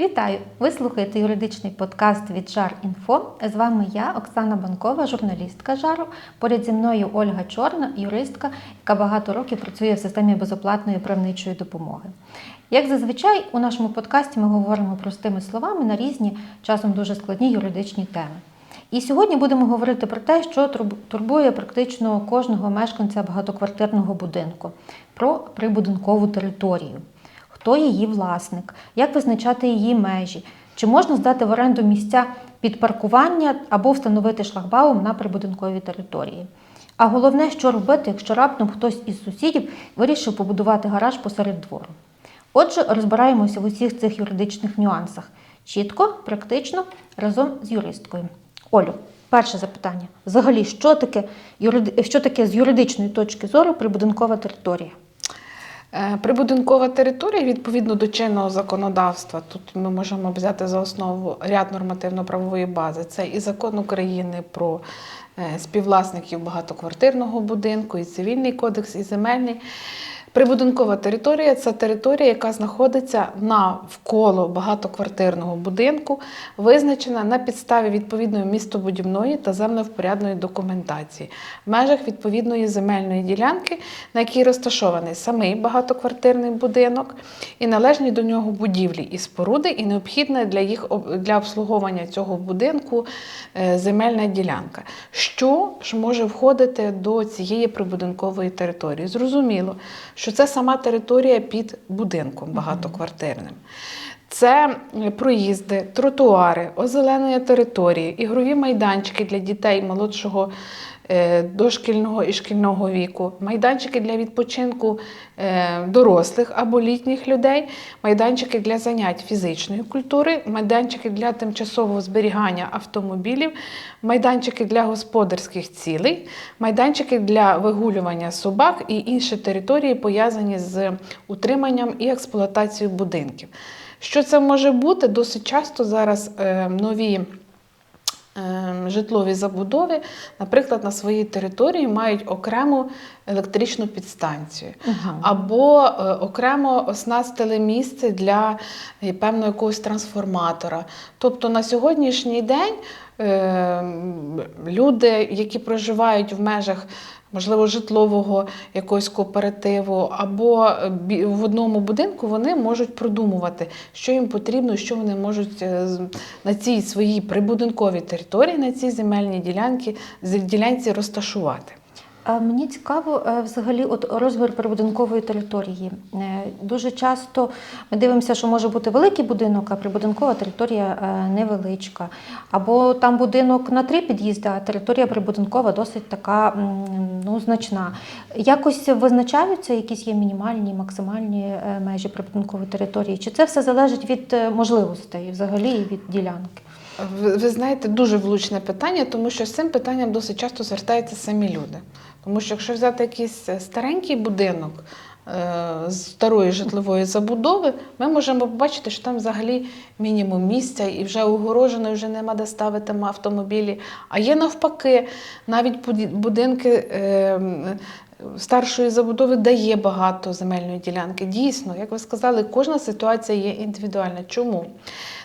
Вітаю! Ви слухаєте юридичний подкаст від Жар Інфо. З вами я, Оксана Банкова, журналістка жару. Поряд зі мною Ольга Чорна, юристка, яка багато років працює в системі безоплатної правничої допомоги. Як зазвичай, у нашому подкасті ми говоримо простими словами на різні, часом дуже складні юридичні теми. І сьогодні будемо говорити про те, що турбує практично кожного мешканця багатоквартирного будинку про прибудинкову територію. Хто її власник, як визначати її межі, чи можна здати в оренду місця під паркування або встановити шлагбаум на прибудинковій території. А головне, що робити, якщо раптом хтось із сусідів вирішив побудувати гараж посеред двору. Отже, розбираємося в усіх цих юридичних нюансах чітко, практично, разом з юристкою. Олю, перше запитання. Взагалі, що таке, що таке з юридичної точки зору прибудинкова територія? Е, Прибудинкова територія відповідно до чинного законодавства. Тут ми можемо взяти за основу ряд нормативно-правової бази. Це і закон України про е, співвласників багатоквартирного будинку, і цивільний кодекс, і земельний. Прибудинкова територія це територія, яка знаходиться навколо багатоквартирного будинку, визначена на підставі відповідної містобудівної та землевпорядної документації в межах відповідної земельної ділянки, на якій розташований самий багатоквартирний будинок, і належні до нього будівлі і споруди, і необхідна для їх для обслуговування цього будинку е, земельна ділянка. Що ж може входити до цієї прибудинкової території? Зрозуміло, що це сама територія під будинком багатоквартирним. Це проїзди, тротуари, озеленення території, ігрові майданчики для дітей молодшого дошкільного і шкільного віку, майданчики для відпочинку е, дорослих або літніх людей, майданчики для занять фізичної культури, майданчики для тимчасового зберігання автомобілів, майданчики для господарських цілей, майданчики для вигулювання собак і інші території, пов'язані з утриманням і експлуатацією будинків. Що це може бути? Досить часто зараз е, нові е, житлові забудови, наприклад, на своїй території мають окрему електричну підстанцію. Або е, окремо оснастили місце для е, певного якогось трансформатора. Тобто на сьогоднішній день люди, які проживають в межах можливо, житлового якогось кооперативу, або е, в одному будинку вони можуть продумувати, що їм потрібно, що вони можуть е, на цій своїй прибудинковій території, на цій земельній ділянці розташувати. Мені цікаво е, взагалі от розмір прибудинкової території. Е, Дуже часто ми дивимося, що може бути великий будинок, а прибудинкова територія е, невеличка. Або там будинок на три під'їзди, а територія прибудинкова досить така ну, значна. Якось визначаються якісь є мінімальні, максимальні межі прибудинкової території? Чи це все залежить від можливостей взагалі і від ділянки? Ви, ви знаєте, дуже влучне питання, тому що з цим питанням досить часто звертаються самі люди. Тому що якщо взяти якийсь е, старенький будинок е, з старої житлової забудови, ми можемо побачити, що там взагалі мінімум місця і вже огорожено, і вже нема де ставити автомобілі. А є навпаки, навіть будинки. Старшої забудови дає багато земельної ділянки. Дійсно, як ви сказали, кожна ситуація є індивідуальна. Чому?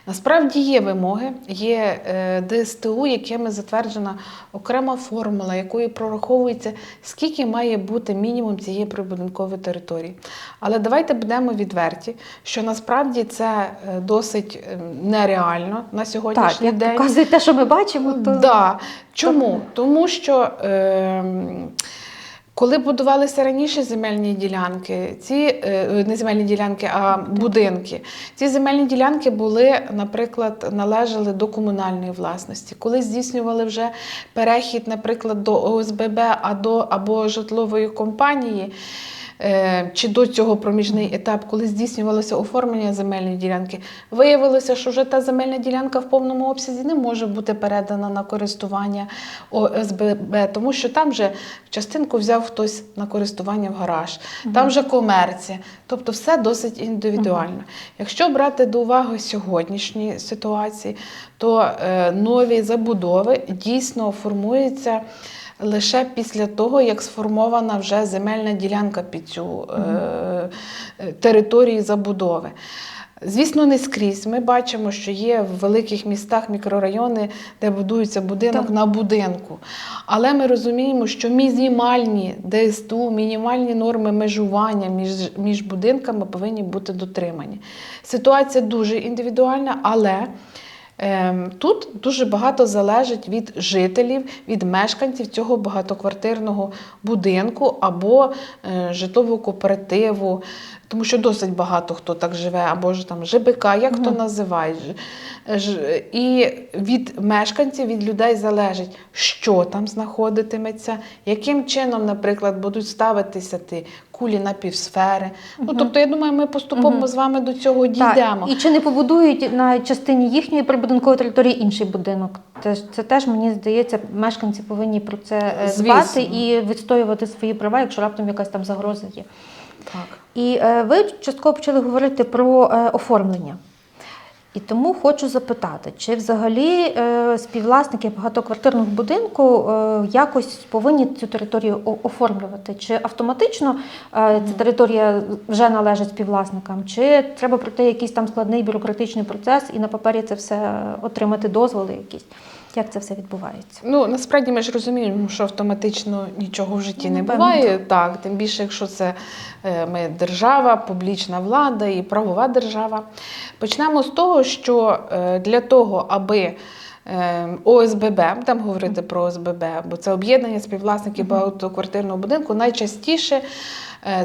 Насправді є вимоги, є е, ДСТУ, якими затверджена окрема формула, якою прораховується, скільки має бути мінімум цієї прибудинкової території. Але давайте будемо відверті, що насправді це е, досить е, нереально на Так, сьогоднішній як день. показує те, що ми бачимо, то Да. Чому? Тому що е, коли будувалися раніше земельні ділянки, ці е, не земельні ділянки, а будинки, ці земельні ділянки були, наприклад, належали до комунальної власності. Коли здійснювали вже перехід, наприклад, до ОСББ або житлової компанії. Е, Чи до цього проміжний етап, коли здійснювалося оформлення земельної ділянки, виявилося, що вже та земельна ділянка в повному обсязі не може бути передана на користування ОСББ, тому що там вже частинку взяв хтось на користування в гараж, там вже комерція. Тобто все досить індивідуально. Якщо брати до уваги сьогоднішні ситуації, то е, нові забудови дійсно формуються. Лише після того, як сформована вже земельна ділянка під цю е, е, територію забудови. Звісно, не скрізь. Ми бачимо, що є в великих містах мікрорайони, де будується будинок Так. на будинку. Але ми розуміємо, що мінімальні ДСТУ, мінімальні норми межування між, між будинками повинні бути дотримані. Ситуація дуже індивідуальна, але Тут дуже багато залежить від жителів, від мешканців цього багатоквартирного будинку або е, житлового кооперативу, тому що досить багато хто так живе, або ж там ЖБК, як називає. Ж- ж- І від мешканців, від людей залежить, що там знаходитиметься, яким чином, наприклад, будуть ставитися ті кулі на півсфери. Ну, тобто, я думаю, ми поступово Мгм. з вами до цього дійдемо. Так, і чи не побудують на частині їхньої прибудинкової території інший будинок? Це, це теж мені здається, мешканці повинні про це е, дбати і відстоювати свої права, якщо раптом якась там загроза є. Так. І е, ви частково почали говорити про е, оформлення. І тому хочу запитати, чи взагалі е, співвласники багатоквартирного будинку е, якось повинні цю територію оформлювати? Чи автоматично е, ця територія вже належить співвласникам, чи треба пройти якийсь там складний бюрократичний процес і на папері це все отримати дозволи якісь? Як це все відбувається? Ну насправді ми ж розуміємо, що автоматично нічого в житті не буває. Так, тим більше, якщо це е, ми держава, публічна влада і правова держава. Почнемо з того, що е, для того, аби е, ОСББ, будемо говорити про ОСББ, бо це об'єднання співвласників багатоквартирного будинку, найчастіше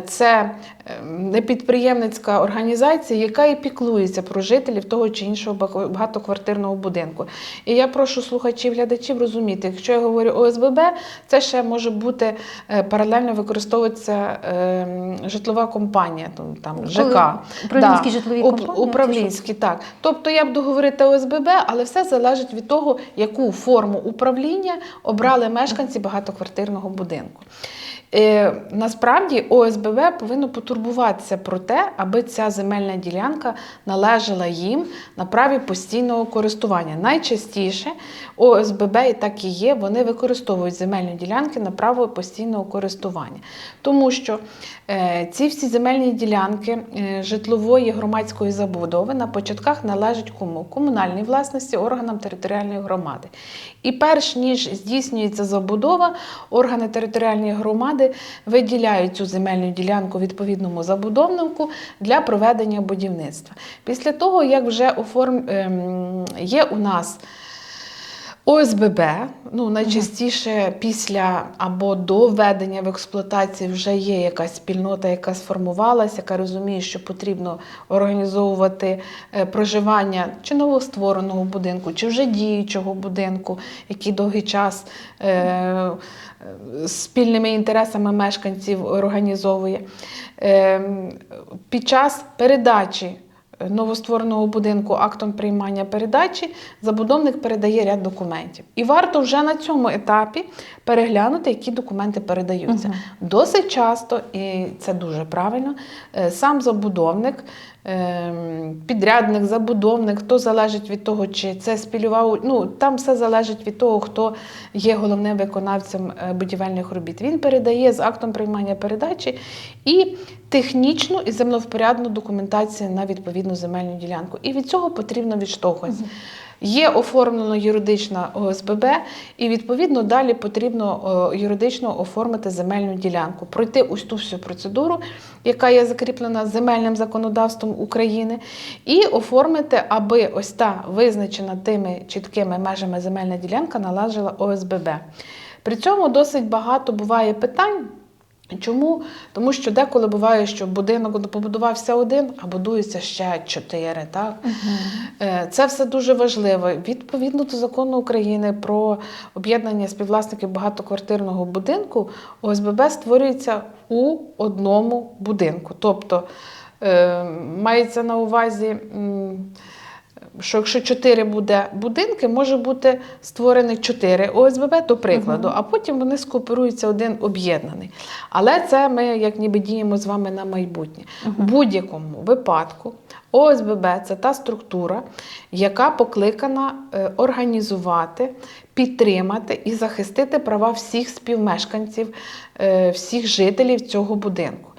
це е, непідприємницька організація, яка і піклується про жителів того чи іншого багатоквартирного будинку. І я прошу слухачів, глядачів розуміти, якщо я говорю ОСББ, це ще може бути е, паралельно використовуватися е, житлова компанія, там, там ЖК. Управлінські житлові компанії? Управлінські, так. Тобто я буду говорити ОСББ, але все залежить від того, яку форму управління обрали мешканці багатоквартирного будинку. Е, насправді ОСББ повинно потурбуватися про те, аби ця земельна ділянка належала їм на праві постійного користування. Найчастіше ОСББ і так і є, вони використовують земельні ділянки на право постійного користування. Тому що е, ці всі земельні ділянки е, житлової громадської забудови на початках належать кому? Комунальній власності органам територіальної громади. І перш ніж здійснюється забудова, органи територіальної громади виділяють цю земельну ділянку відповідному забудовнику для проведення будівництва. Після того, як вже оформ... ем, є у нас ОСББ, ну найчастіше після або до введення в експлуатацію вже є якась спільнота, яка сформувалася, яка розуміє, що потрібно організовувати е, проживання чи новоствореного будинку, чи вже діючого будинку, який довгий час е, спільними інтересами мешканців організовує. Е, під час передачі новоствореного будинку актом приймання передачі забудовник передає ряд документів. І варто вже на цьому етапі переглянути, які документи передаються. Угу. Досить часто, і це дуже правильно, е, сам забудовник, підрядник, забудовник, хто залежить від того, чи це спілював. ну там все залежить від того, хто є головним виконавцем е, будівельних робіт. Він передає з актом приймання передачі і технічну і землевпорядну документацію на відповідну земельну ділянку. І від цього потрібно відштовхуватися. Є оформлено юридична ОСББ, і відповідно далі потрібно юридично оформити земельну ділянку, пройти ось ту всю процедуру, яка є закріплена земельним законодавством України, і оформити, аби ось та визначена тими чіткими межами земельна ділянка належала ОСББ. При цьому досить багато буває питань. Чому? Тому що деколи буває, що будинок побудувався один, а будується ще чотири. Так? Е, Це все дуже важливо. Відповідно до закону України про об'єднання співвласників багатоквартирного будинку, ОСББ створюється у одному будинку. Тобто е, мається на увазі. Що якщо чотири буде будинки, може бути створених чотири ОСББ, до прикладу, а потім вони скооперуються один об'єднаний. Але це ми як ніби діємо з вами на майбутнє. В будь-якому випадку ОСББ це та структура, яка покликана е, організувати, підтримати і захистити права всіх співмешканців, е, всіх жителів цього будинку.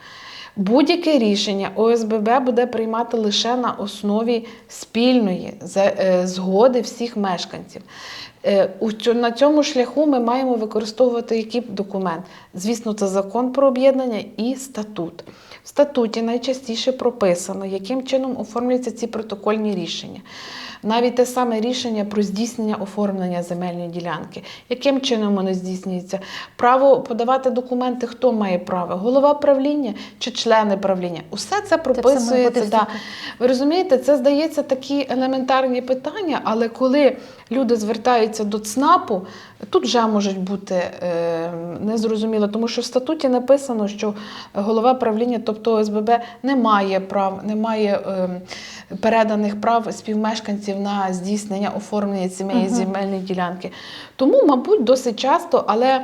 Будь-яке рішення ОСББ буде приймати лише на основі спільної е, згоди всіх мешканців. Е, На цьому шляху ми маємо використовувати який документ? Звісно, це закон про об'єднання і статут. В статуті найчастіше прописано, яким чином оформлюються ці протокольні рішення. Навіть те саме рішення про здійснення оформлення земельної ділянки. Яким чином воно здійснюється? Право подавати документи, хто має право? Голова правління чи члени правління? Усе це прописується. да. Ви розумієте, це здається такі елементарні питання, але коли люди звертаються до ЦНАПу, тут вже можуть бути е, незрозуміло, тому що в статуті написано, що голова правління, тобто ОСББ, не має прав, не має е, переданих прав співмешканців на здійснення оформлення цієї Мгм. земельної ділянки. Тому, мабуть, досить часто, але.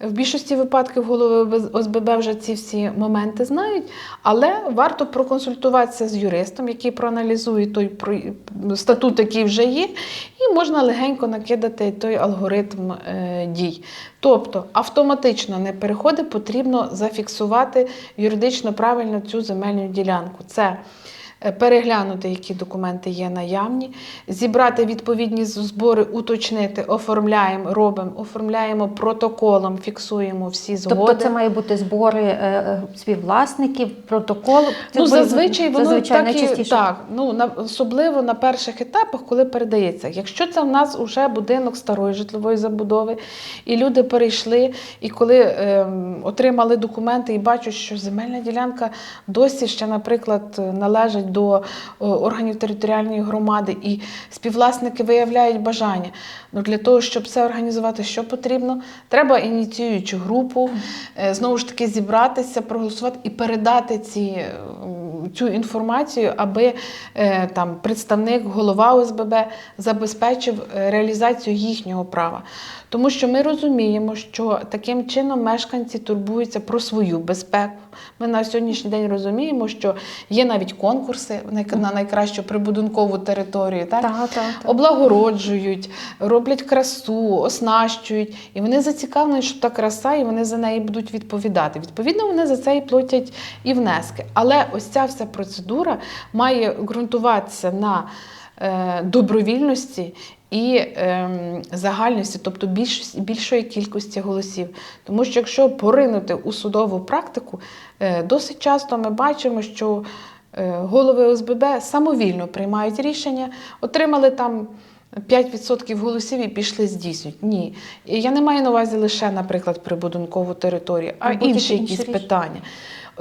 В більшості випадків голови ОСББ вже ці всі моменти знають, але варто проконсультуватися з юристом, який проаналізує той статут, який вже є, і можна легенько накидати той алгоритм е, дій. Тобто автоматично не переходи, потрібно зафіксувати юридично правильно цю земельну ділянку. Це переглянути, які документи є наявні, зібрати відповідні збори, уточнити, оформляємо, робимо, оформляємо протоколом, фіксуємо всі згоди. Тобто це має бути збори е, е, співвласників, протокол. Це Ну, зазвичай воно зазвичай так, і, так ну, на, особливо на перших етапах, коли передається. Якщо це в нас вже будинок старої житлової забудови, і люди перейшли, і коли ем, отримали документи і бачать, що земельна ділянка досі ще, наприклад, належить до органів територіальної громади, і співвласники виявляють бажання. Ну, для того, щоб це організувати, що потрібно? Треба ініціюючу групу, е, знову ж таки зібратися, проголосувати і передати ці, е, цю інформацію, аби е, там представник, голова ОСББ забезпечив е, реалізацію їхнього права. Тому що ми розуміємо, що таким чином мешканці турбуються про свою безпеку. Ми на сьогоднішній день розуміємо, що є навіть конкурси на- на найкращу прибудинкову територію. Так? Так, так, так. облагороджують, роблять красу, оснащують. І вони зацікавлені, що та краса, і вони за неї будуть відповідати. Відповідно, вони за це і платять і внески. Але ось ця вся процедура має ґрунтуватися на е, добровільності. І ем, загальності, тобто більш, більшої кількості голосів. Тому що якщо поринути у судову практику, е, досить часто ми бачимо, що е, голови ОСББ самовільно приймають рішення, отримали там 5% голосів і пішли здійснюють. Ні. Я не маю на увазі лише, наприклад, прибудинкову територію, а інші інші якісь рішення. питання.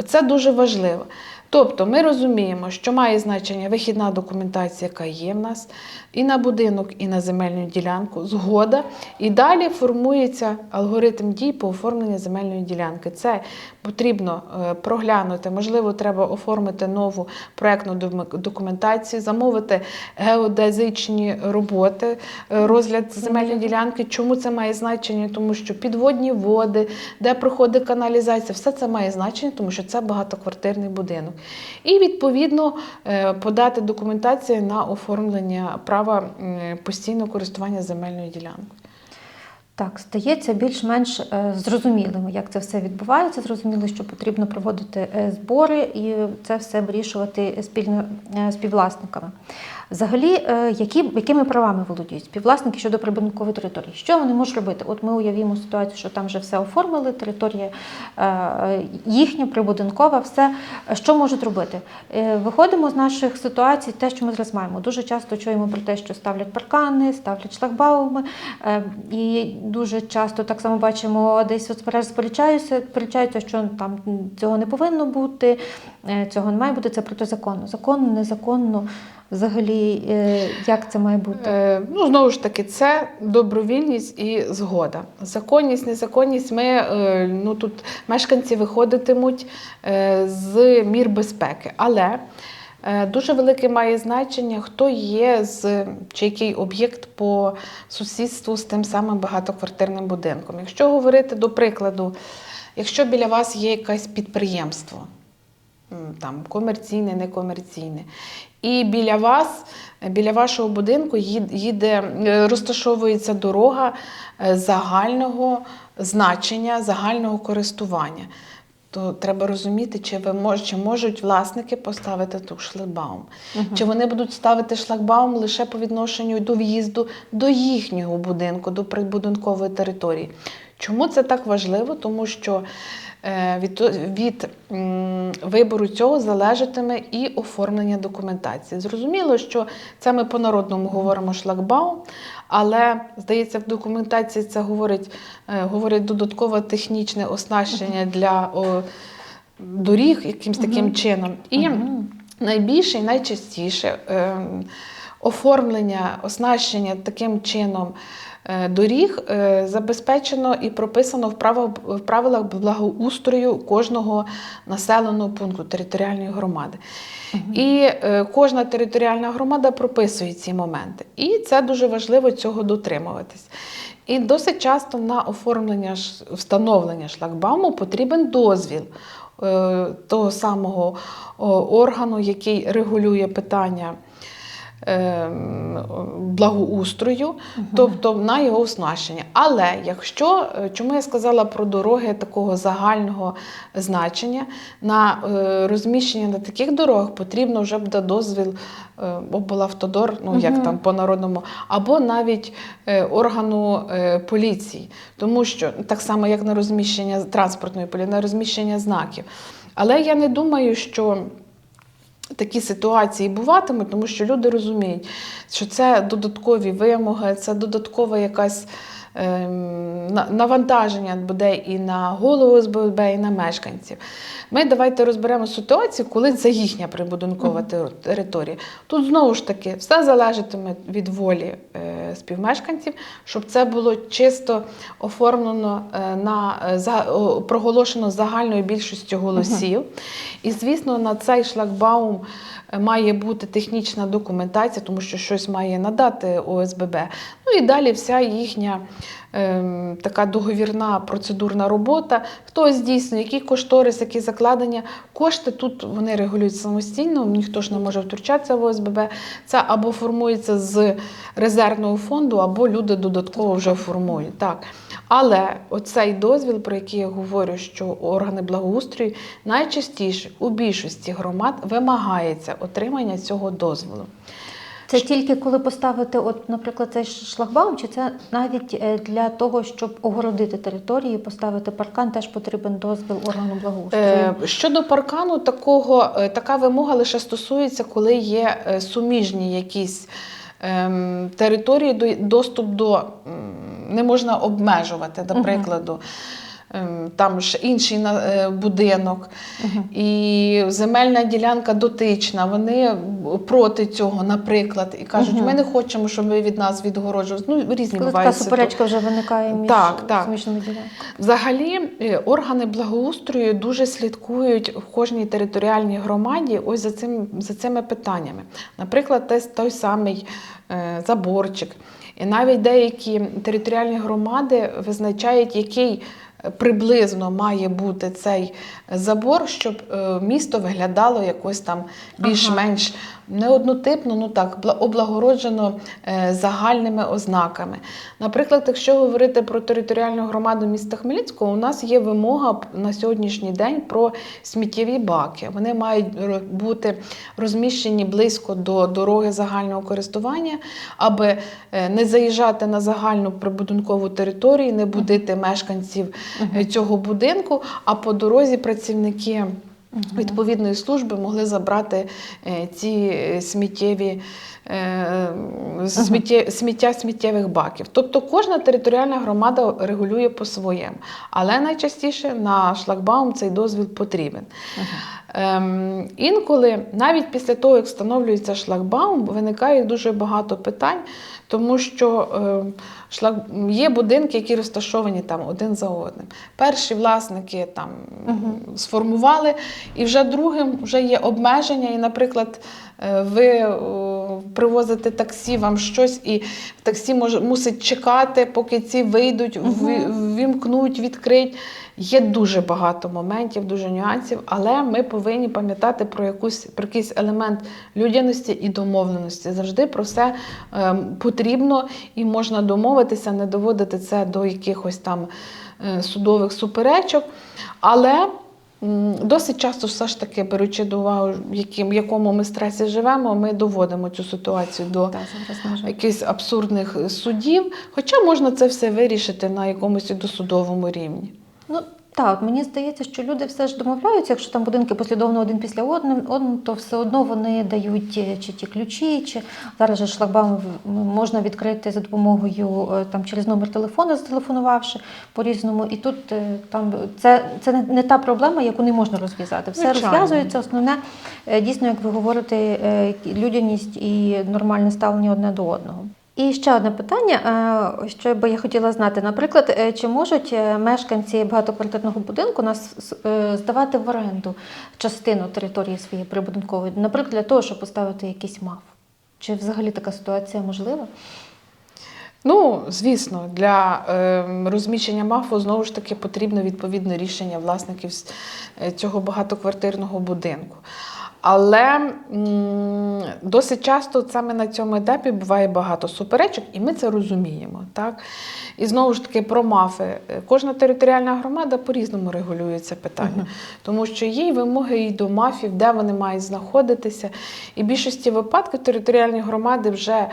Це дуже важливо. Тобто ми розуміємо, що має значення вихідна документація, яка є в нас, і на будинок, і на земельну ділянку, згода. І далі формується алгоритм дій по оформленню земельної ділянки. Це потрібно е, проглянути. Можливо, треба оформити нову проектну дом- документацію, замовити геодезичні роботи, е, розгляд земельної ділянки. Чому це має значення? Тому що підводні води, де проходить каналізація, все це має значення, тому що це багатоквартирний будинок. І відповідно е, подати документацію на оформлення права постійного користування земельною ділянкою. Так, стається більш-менш е, зрозумілим, як це все відбувається. Зрозуміло, що потрібно проводити е, збори і це все вирішувати спільно е, співвласниками. Взагалі, е, які, якими правами володіють співвласники щодо прибудинкової території? Що вони можуть робити? От ми уявімо ситуацію, що там вже все оформили, територія е, їхня, прибудинкова, все. Що можуть робити? Е, Виходимо з наших ситуацій, те, що ми зараз маємо. Дуже часто чуємо про те, що ставлять паркани, ставлять шлагбауми. І дуже часто так само бачимо, десь соцмережі сперечаються, що там цього не повинно бути, цього не має бути, це протизаконно. Законно, незаконно. Взагалі, е, як це має бути? Е, ну, знову ж таки, це добровільність і згода. Законність, незаконність. Ми е, ну, тут мешканці виходитимуть з мір безпеки. Але дуже велике має значення, хто є з чи який об'єкт по сусідству з тим самим багатоквартирним будинком. Якщо говорити до прикладу, якщо біля вас є якесь підприємство, там комерційне, некомерційне. І біля вас, біля вашого будинку їде, е, розташовується дорога е, загального значення, загального користування. то треба розуміти, чи ви мож, чи можуть власники поставити ту шлагбаум. Чи вони будуть ставити шлагбаум лише по відношенню до в'їзду до їхнього будинку, до прибудинкової території. Чому це так важливо? Тому що від, від вибору цього залежатиме і оформлення документації. Зрозуміло, що це ми по-народному говоримо шлагбаум, але здається, в документації це говорить, е, говорить додаткове технічне оснащення для о, доріг якимсь таким чином. І найбільше і найчастіше ем, оформлення, оснащення таким чином е, доріг е, забезпечено і прописано в правилах, благоустрою кожного населеного пункту територіальної громади. І е, кожна територіальна громада прописує ці моменти. І це дуже важливо цього дотримуватись. І досить часто на оформлення встановлення шлагбауму потрібен дозвіл е, того самого органу, який регулює питання благоустрою, тобто на його оснащення. Але якщо, е, чому я сказала про дороги такого загального значення, на е, розміщення на таких дорогах потрібно вже буде дозвіл е, облавтодор, ну як там по-народному, або навіть органу поліції, тому що так само, як на розміщення транспортної поліції, на розміщення знаків. Але я не думаю, що такі ситуації буватимуть, тому що люди розуміють, що це додаткові вимоги, це додаткова якась. ем, Навантаження буде і на голову СББ, і на мешканців. Ми давайте розберемо ситуацію, коли це їхня прибудинкова тер- територія. Тут знову ж таки все залежатиме від волі е, співмешканців, щоб це було чисто оформлено е, на е, за, проголошено загальною більшістю голосів. І звісно, на цей шлагбаум е, має бути технічна документація, тому що щось має надати ОСББ. Ну і далі вся їхня ем, така договірна процедурна робота. Хто здійснює, який кошторис, які закладення. Кошти тут вони регулюють самостійно, ніхто ж не може втручатися в ОСББ. Це або формується з резервного фонду, або люди додатково вже формують. Так. Але оцей дозвіл, про який я говорю, що органи благоустрою найчастіше у більшості громад вимагається отримання цього дозволу. Це тільки коли поставити, от, наприклад, цей шлагбаум, чи це навіть е, для того, щоб огородити територію, поставити паркан, теж потрібен дозвіл органу благоустрою. Е, Щодо паркану, такого, е, така вимога лише стосується, коли є суміжні якісь ем, території, до- доступ до м, не можна обмежувати, до прикладу. ем, Там ж інший е, будинок, і земельна ділянка дотична. Вони проти цього, наприклад, і кажуть, Мгм. ми не хочемо, щоб ви від нас відгорожували. Ну, різні Коли така бувають ситуації. суперечка вже виникає між Так, так. суміжними ділянками. Взагалі, е, органи благоустрою дуже слідкують в кожній територіальній громаді ось за, цим, за цими питаннями. Наприклад, той самий е, заборчик. І навіть деякі територіальні громади визначають, який приблизно має бути цей забор, щоб е, місто виглядало якось там більш-менш не однотипно, ну так, облагороджено е, загальними ознаками. Наприклад, якщо говорити про територіальну громаду міста Хмельницького, у нас є вимога на сьогоднішній день про сміттєві баки. Вони мають бути розміщені близько до дороги загального користування, аби е, не заїжджати на загальну прибудинкову територію, не будити мешканців е, цього будинку, а по дорозі працівники. Відповідної служби могли забрати е, ці е, сміттєві сміттє, сміття сміттєвих баків. Тобто кожна територіальна громада регулює по-своєму. Але найчастіше на шлагбаум цей дозвіл потрібен. Ем, інколи, навіть після того, як встановлюється шлагбаум, виникає дуже багато питань, тому що е, шлаг... є будинки, які розташовані там один за одним. Перші власники там сформували, і вже другим вже є обмеження. І, наприклад, е, ви е, привозите таксі, вам щось, і таксі може, мусить чекати, поки ці вийдуть, вві- ввімкнуть, відкриють. Є дуже багато моментів, дуже нюансів, але ми повинні пам'ятати про якусь про якийсь елемент людяності і домовленості. Завжди про все ем, потрібно і можна домовитися, не доводити це до якихось там е, судових суперечок. Але досить часто, все ж таки, беручи до уваги, в яким, якому ми стресі живемо, ми доводимо цю ситуацію до жаль. якихось абсурдних судів. Хоча можна це все вирішити на якомусь досудовому рівні. Ну так, от мені здається, що люди все ж домовляються, якщо там будинки послідовно один після одного, то все одно вони дають е, чи ті ключі, чи зараз же шлагбаум можна відкрити за допомогою е, там через номер телефону, зателефонувавши по-різному. І тут е, там це, це не, та проблема, яку не можна розв'язати. Все розв'язується. Основне дійсно, як ви говорите, людяність і нормальне ставлення одне до одного. І ще одне питання, е, що би я хотіла знати. Наприклад, е, чи можуть е, мешканці багатоквартирного будинку нас здавати в оренду частину території своєї прибудинкової, наприклад, для того, щоб поставити якийсь МАФ? Чи взагалі така ситуація можлива? Ну, звісно, для е, розміщення МАФу знову ж таки потрібно відповідне рішення власників цього багатоквартирного будинку. Але м, досить часто саме на цьому етапі буває багато суперечок, і ми це розуміємо. Так? І знову ж таки про МАФи. Кожна територіальна громада по-різному регулює це питання, тому що є вимоги і до МАФів, де вони мають знаходитися. І в більшості випадків територіальні громади вже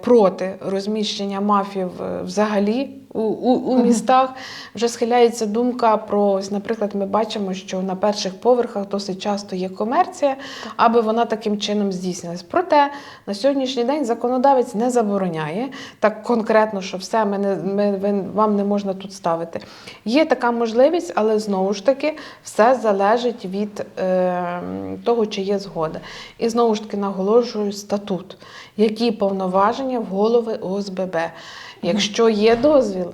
проти розміщення мафів е, взагалі у, у, у містах. Вже схиляється думка про, ось, наприклад, ми бачимо, що на перших поверхах досить часто є комерція, аби вона таким чином здійснилась. Проте на сьогоднішній день законодавець не забороняє так конкретно, що все ми не, ми, ви- вам не можна тут ставити. Є така можливість, але знову ж таки все залежить від е, того, чи є згода. І знову ж таки наголошую статут, які повноваження в голови ОСББ. Якщо є дозвіл,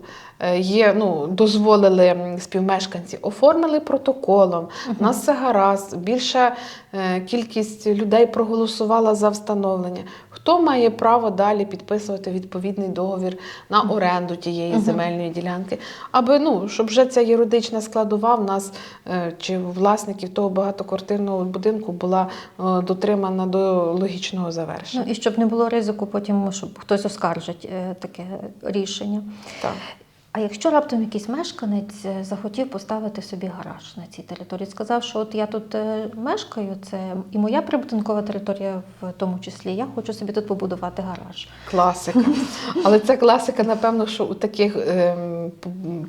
є, ну, дозволили співмешканці, оформили протоколом, у нас все гаразд, більша е, кількість людей проголосувала за встановлення. Хто має право далі підписувати відповідний договір на оренду тієї земельної ділянки? Аби ну, щоб вже ця юридична складова в нас е, чи власників того багатоквартирного будинку була е, дотримана до логічного завершення. Ну і щоб не було ризику, потім щоб хтось оскаржить е, таке рішення. Так. А якщо раптом якийсь мешканець е, захотів поставити собі гараж на цій території, сказав, що от я тут е, мешкаю, це і моя прибудинкова територія в тому числі, я хочу собі тут побудувати гараж. Класика. Але це класика, напевно, що у таких п-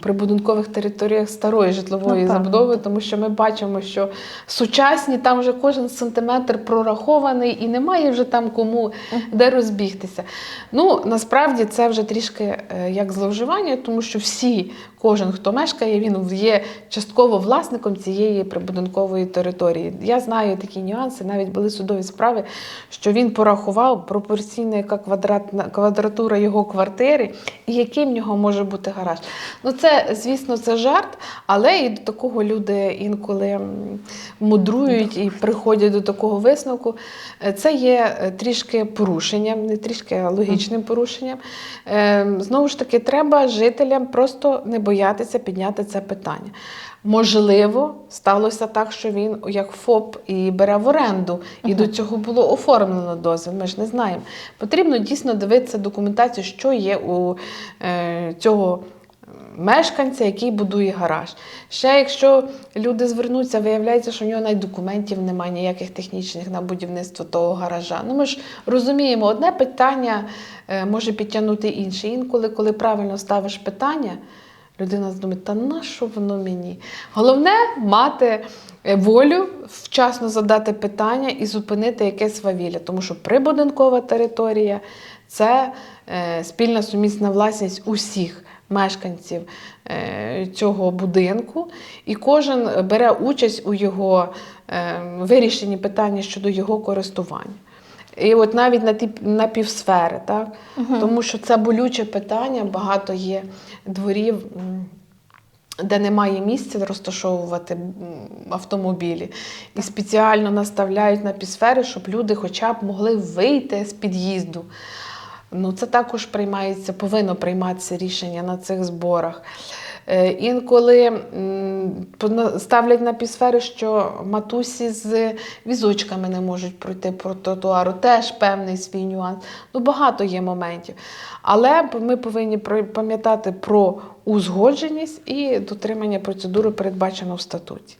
прибудинкових територіях старої житлової Напевно. забудови, тому що ми бачимо, що сучасні там вже кожен сантиметр прорахований і немає вже там кому де розбігтися. Ну насправді це вже трішки е, як зловживання, тому що всі, кожен, хто мешкає, він є частково власником цієї прибудинкової території. Я знаю такі нюанси, навіть були судові справи, що він порахував пропорційно, яка квадратна квадратура його квартири, і який в нього може бути гараж. Ну це, звісно, це жарт, але і до такого люди інколи мудрують і приходять до такого висновку. Е, Це є е, трішки порушенням, не трішки, а логічним порушенням. Е, Знову ж таки, треба жителям просто не боятися підняти це питання. Можливо, сталося так, що він як ФОП і бере в оренду, і до цього було оформлено дозвіл. Ми ж не знаємо. Потрібно дійсно дивитися документацію, що є у е, цього мешканця, який будує гараж. Ще якщо люди звернуться, виявляється, що в нього навіть документів немає, ніяких технічних на будівництво того гаража. Ну ми ж розуміємо, одне питання е, може підтягнути інше. Інколи, коли правильно ставиш питання, людина думає, та на що воно мені? Головне мати е, волю, вчасно задати питання і зупинити якесь свавілля, тому що прибудинкова територія це е, спільна сумісна власність усіх мешканців е, цього будинку, і кожен бере участь у його е, вирішенні питання щодо його користування. І от навіть на ті на півсфери, так? тому що це болюче питання, багато є дворів. Де немає місця розташовувати автомобілі, і спеціально наставляють на півсфери, щоб люди хоча б могли вийти з під'їзду. Ну, це також приймається, повинно прийматися рішення на цих зборах. Е, Інколи ставлять на півсфери, що матусі з візочками не можуть пройти по тротуару. Теж певний свій нюанс. Ну, багато є моментів. Але ми повинні пам'ятати про узгодженість і дотримання процедури, передбачено в статуті.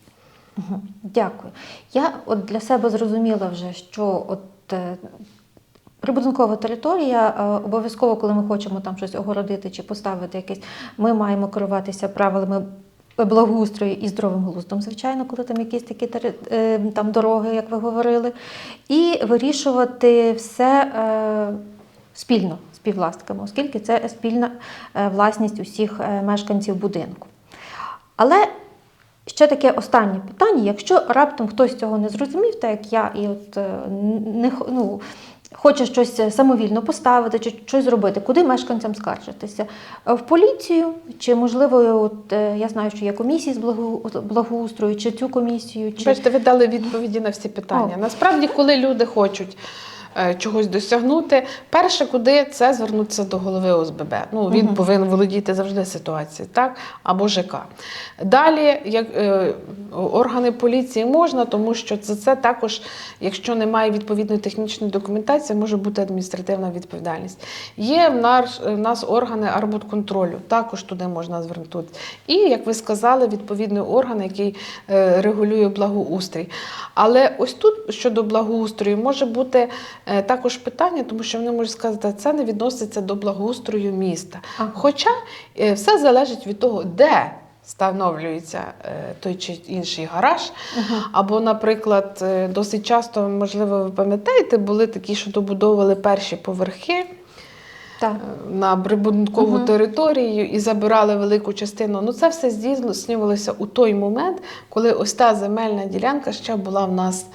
Дякую. Я от для себе зрозуміла вже, що от е, прибудинкова територія е, обов'язково, коли ми хочемо там щось огородити чи поставити якесь, ми маємо керуватися правилами. Благоустрою і здоровим глуздом, звичайно, коли там якісь такі е, там дороги, як ви говорили, і вирішувати все е, спільно з співвласниками, оскільки це спільна власність усіх мешканців будинку. Але ще таке останнє питання: якщо раптом хтось цього не зрозумів, так як я, і от не ну, хоче щось самовільно поставити чи щось зробити, куди мешканцям скаржитися? Е, В поліцію, чи можливо, от, е, я знаю, що є комісії з благо- благоустрою, чи цю комісію, чи Бачите, ви дали відповіді на всі питання. О. Насправді, коли люди хочуть е, чогось досягнути, перше, куди це звернутися до голови ОСББ. Ну, він Мгм. повинен володіти завжди ситуацією, так? Або ЖК. Далі, як е, органи поліції можна, тому що за це також, якщо немає відповідної технічної документації, може бути адміністративна відповідальність. Є в нас, в нас органи арбудконтролю, також туди можна звернутися. І, як ви сказали, відповідний орган, який е, регулює благоустрій. Але ось тут щодо благоустрою може бути е, також питання, тому що вони можуть сказати, що це не відноситься до благоустрою міста. Ага. Хоча е, все залежить від того, де встановлюється е, той чи інший гараж. Або, наприклад, е, досить часто, можливо, ви пам'ятаєте, були такі, що добудовували перші поверхи так. на прибудинкову Мгм. територію і забирали велику частину. Ну це все здійснювалося у той момент, коли ось та земельна ділянка ще була в нас.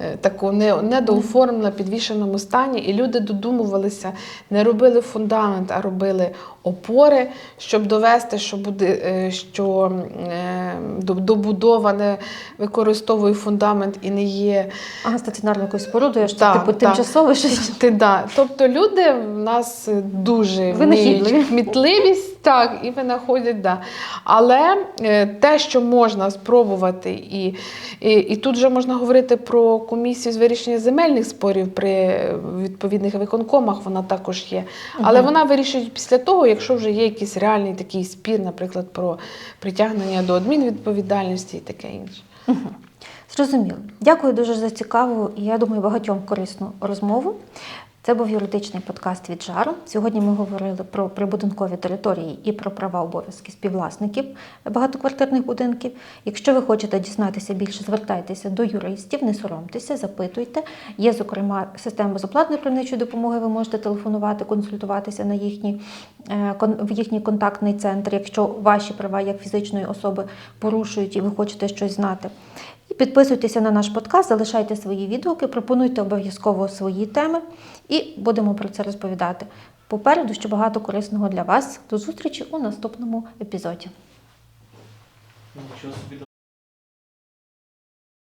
Е, Таку не, недооформлена, підвішеному стані, і люди додумувалися, не робили фундамент, а робили опори, щоб довести, що буде, е, що е, добудова не використовує фундамент і не є Ага, стаціонарною якоюсь спорудою, що типу так. тимчасове щось. ти, да. Тобто люди в нас дуже вміють кмітливість, так, і винаходять, да. Але те, що можна спробувати, і, і, і тут вже можна говорити про комісію з вирішення земельних спорів при відповідних виконкомах, вона також є. Але угу. вона вирішує після того, якщо вже є якийсь реальний такий спір, наприклад, про притягнення до адмінвідповідальності і таке інше. Угу. Зрозуміло. Дякую дуже за цікаву і я думаю, багатьом корисну розмову. Це був юридичний подкаст від жару. Сьогодні ми говорили про прибудинкові території і про права обов'язки співвласників багатоквартирних будинків. Якщо ви хочете дізнатися більше, звертайтеся до юристів, не соромтеся, запитуйте. Є, зокрема, система безоплатної правничої допомоги. Ви можете телефонувати, консультуватися на їхній, е, в їхній контактний центр, якщо ваші права як фізичної особи порушують і ви хочете щось знати. І підписуйтеся на наш подкаст, залишайте свої відгуки, пропонуйте обов'язково свої теми і будемо про це розповідати. Попереду ще багато корисного для вас. До зустрічі у наступному епізоді. Нічого собі